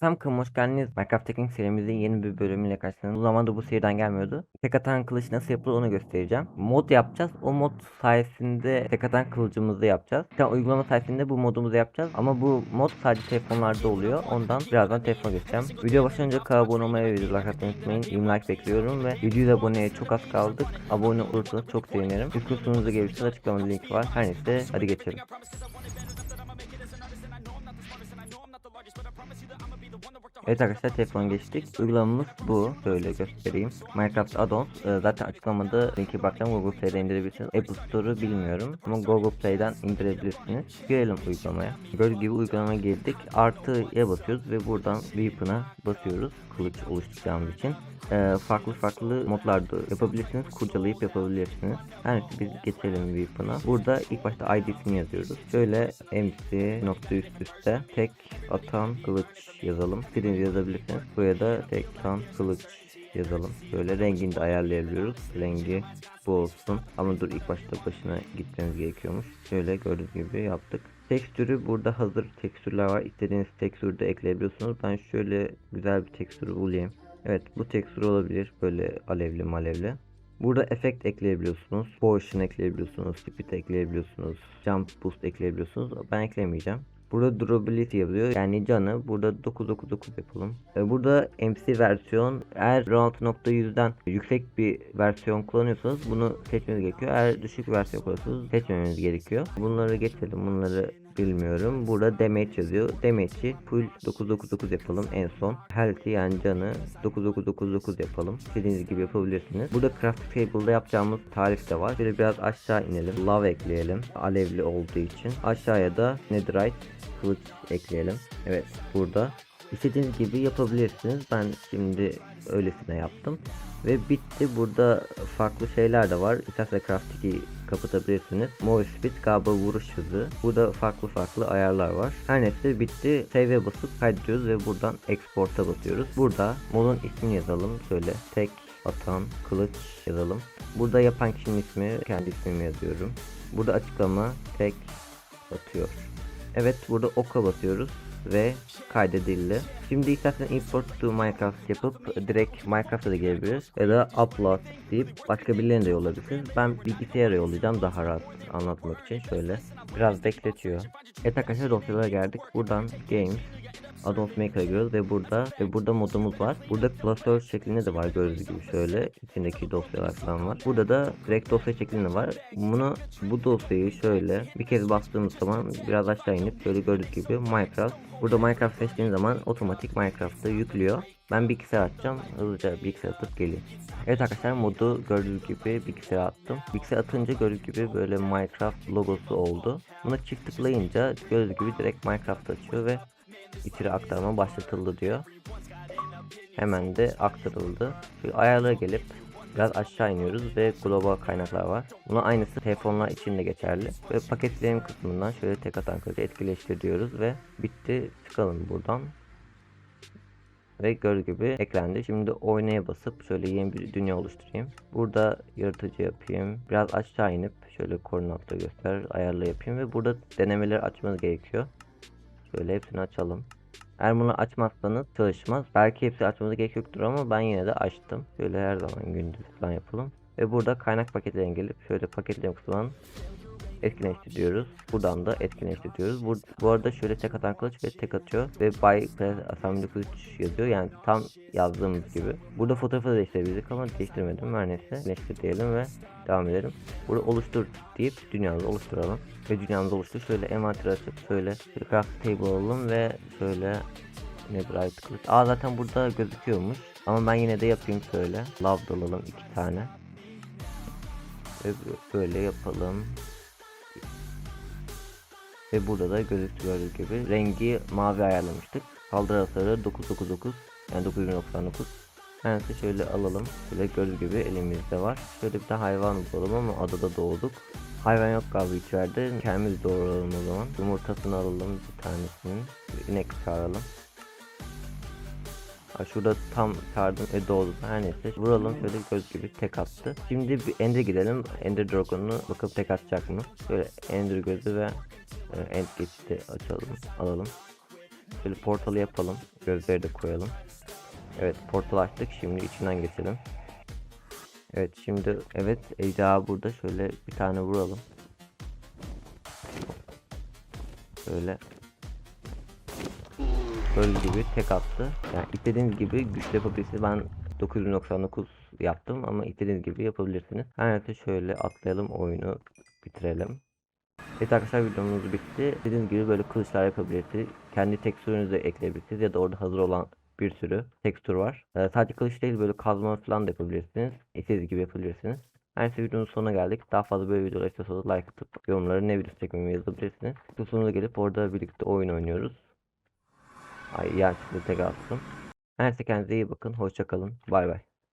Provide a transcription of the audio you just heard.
Selamünaleyküm, hoş geldiniz. Minecraft Teknik serimizin yeni bir bölümüyle karşınızdayım. Bu zamanda bu seriden gelmiyordu. Tek atan kılıç nasıl yapılır onu göstereceğim. Mod yapacağız. O mod sayesinde tek atan kılıcımızı yapacağız. Bir tane uygulama sayesinde bu modumuzu yapacağız. Ama bu mod sadece telefonlarda oluyor. Ondan birazdan telefona geçeceğim. Video başlayınca kanala abone olmayı ve like atmayı unutmayın. 20 like bekliyorum ve 700 aboneye çok az kaldık. Abone olursanız çok sevinirim. Discord sununuza gelirseniz açıklamada link var. Her neyse hadi geçelim. Evet arkadaşlar telefon geçtik. Uygulamamız bu. Şöyle göstereyim. Minecraft Addons. Ee, zaten açıklamada linki bırakacağım. Google Play'de indirebilirsiniz. Apple Store'u bilmiyorum. Ama Google Play'den indirebilirsiniz. Girelim uygulamaya. Gördüğünüz gibi uygulamaya girdik. Artıya basıyoruz ve buradan Weapon'a basıyoruz. Kılıç oluşturacağımız için. Ee, farklı farklı modlarda yapabilirsiniz. Kurcalayıp yapabilirsiniz. Her neyse biz geçelim Weapon'a. Burada ilk başta ID'sini yazıyoruz. Şöyle MC nokta üst üste tek atan kılıç yazalım. İstediğinizi yazabilirsiniz. Buraya da tek atan kılıç yazalım. Böyle rengini de ayarlayabiliyoruz. Rengi bu olsun. Ama dur ilk başta başına gitmemiz gerekiyormuş. Şöyle gördüğünüz gibi yaptık. Tekstürü burada hazır tekstürler var. İstediğiniz tekstürü de ekleyebiliyorsunuz. Ben şöyle güzel bir tekstür bulayım. Evet bu tekstür olabilir. Böyle alevli malevli. Burada efekt ekleyebiliyorsunuz. Potion ekleyebiliyorsunuz. Speed ekleyebiliyorsunuz. Jump boost ekleyebiliyorsunuz. Ben eklemeyeceğim. Burada durability yazıyor. Yani canı burada 999 yapalım. Burada MC versiyon eğer 16.100'den yüksek bir versiyon kullanıyorsanız bunu seçmeniz gerekiyor. Eğer düşük versiyon kullanıyorsanız seçmemeniz gerekiyor. Bunları geçelim. Bunları bilmiyorum. Burada damage yazıyor. Damage'i full 999 yapalım en son. Health'i yani canı 9999 yapalım. İstediğiniz gibi yapabilirsiniz. Burada craft table'da yapacağımız tarif de var. Şöyle biraz aşağı inelim. Love ekleyelim. Alevli olduğu için. Aşağıya da netherite kılıç ekleyelim. Evet burada. İstediğiniz gibi yapabilirsiniz. Ben şimdi öylesine yaptım. Ve bitti. Burada farklı şeyler de var. İsterseniz craft 2'yi kapatabilirsiniz. Move speed galiba vuruş hızı. Burada farklı farklı ayarlar var. Her neyse bitti. Save'e basıp kaydediyoruz ve buradan export'a basıyoruz. Burada modun ismini yazalım. Şöyle tek atan kılıç yazalım. Burada yapan kişinin ismi kendi ismimi yazıyorum. Burada açıklama tek atıyor. Evet burada oka basıyoruz ve kaydedildi. Şimdi isterseniz import to Minecraft yapıp direkt Minecraft'a da gelebiliriz. Ya da upload deyip başka birilerine de yollayabilirsiniz. Ben bilgisayara yollayacağım daha rahat anlatmak için. Şöyle biraz bekletiyor. Evet arkadaşlar dosyalara geldik. Buradan Games Addons Maker'a giriyoruz ve burada ve burada modumuz var. Burada klasör şeklinde de var gördüğünüz gibi şöyle içindeki dosyalar falan var. Burada da direkt dosya şeklinde var. Bunu bu dosyayı şöyle bir kez bastığımız zaman biraz aşağı inip şöyle gördüğünüz gibi Minecraft. Burada Minecraft seçtiğiniz zaman otomatik Minecraft'ı yüklüyor. Ben bilgisayar atacağım. Hızlıca bilgisayar atıp geleyim. Evet arkadaşlar modu gördüğünüz gibi bilgisayara attım. Bilgisayar atınca gördüğünüz gibi böyle Minecraft logosu oldu. Buna çift tıklayınca gördüğünüz gibi direkt Minecraft açıyor ve içeri aktarma başlatıldı diyor. Hemen de aktarıldı. Şimdi ayarlara gelip biraz aşağı iniyoruz ve global kaynaklar var. Buna aynısı telefonlar için de geçerli. Ve paketlerim kısmından şöyle tek atan kılıcı etkileştir diyoruz ve bitti. Çıkalım buradan. Ve gördüğü gibi eklendi. Şimdi oynaya basıp şöyle yeni bir dünya oluşturayım. Burada yaratıcı yapayım. Biraz aşağı inip şöyle koordinatla göster ayarla yapayım ve burada denemeleri açmanız gerekiyor. Şöyle hepsini açalım. Eğer bunu açmazsanız çalışmaz. Belki hepsi açmanıza gerek yoktur ama ben yine de açtım. Şöyle her zaman gündüz falan yapalım. Ve burada kaynak paketlerine gelip şöyle paketlerin kısmından etkinleştir diyoruz. Buradan da etkinleştir diyoruz. Bu, bu arada şöyle tek atan kılıç ve tek atıyor. Ve by press assembly kılıç yazıyor. Yani tam yazdığımız gibi. Burada fotoğrafı da değiştirebilirdik ama değiştirmedim. Her neyse. Etkinleştir diyelim ve devam edelim. Burada oluştur deyip dünyamızı oluşturalım. Ve dünyamızı oluştur. Şöyle envanter açıp şöyle craft table alalım ve şöyle netherite kılıç. Aa zaten burada gözüküyormuş. Ama ben yine de yapayım şöyle. Love da alalım iki tane. Ve böyle yapalım. Ve burada da gözüktüğü gibi rengi mavi ayarlamıştık. Saldırı hasarı 999 yani 999. Kendisi şöyle alalım. Şöyle gördüğünüz gibi elimizde var. Şöyle bir de hayvan bulalım ama adada doğduk. Hayvan yok galiba içeride. Kendimiz doğuralım o zaman. Yumurtasını alalım bir tanesinin. Bir inek çağıralım. Ha, şurada tam çağırdım ve doğdu. Her neyse. Vuralım şöyle göz gibi tek attı. Şimdi bir Ender gidelim. Ender Dragon'u bakıp tek atacak mı? Şöyle Ender gözü ve End geçidi açalım. Alalım. Şöyle portalı yapalım. Gözleri de koyalım. Evet portal açtık. Şimdi içinden geçelim. Evet şimdi evet ejderha burada şöyle bir tane vuralım. Böyle Böyle gibi tek attı. Yani istediğiniz gibi güçlü yapabilirsiniz. Ben 999 yaptım ama istediğiniz gibi yapabilirsiniz. Her neyse şöyle atlayalım oyunu bitirelim. Evet arkadaşlar videomuz bitti. Dediğim gibi böyle kılıçlar yapabilirsiniz. Kendi tekstürünüzü ekleyebilirsiniz ya da orada hazır olan bir sürü tekstür var. Ee, sadece kılıç değil böyle kazma falan da yapabilirsiniz. İstediğiniz gibi yapabilirsiniz. Neyse videonun sonuna geldik. Daha fazla böyle videolar istiyorsanız like atıp yorumları ne videosu çekmemi yazabilirsiniz. Sonuna gelip orada birlikte oyun oynuyoruz. Ay yanlışlıkla tek attım. Neyse kendinize iyi bakın. Hoşça kalın. Bay bay.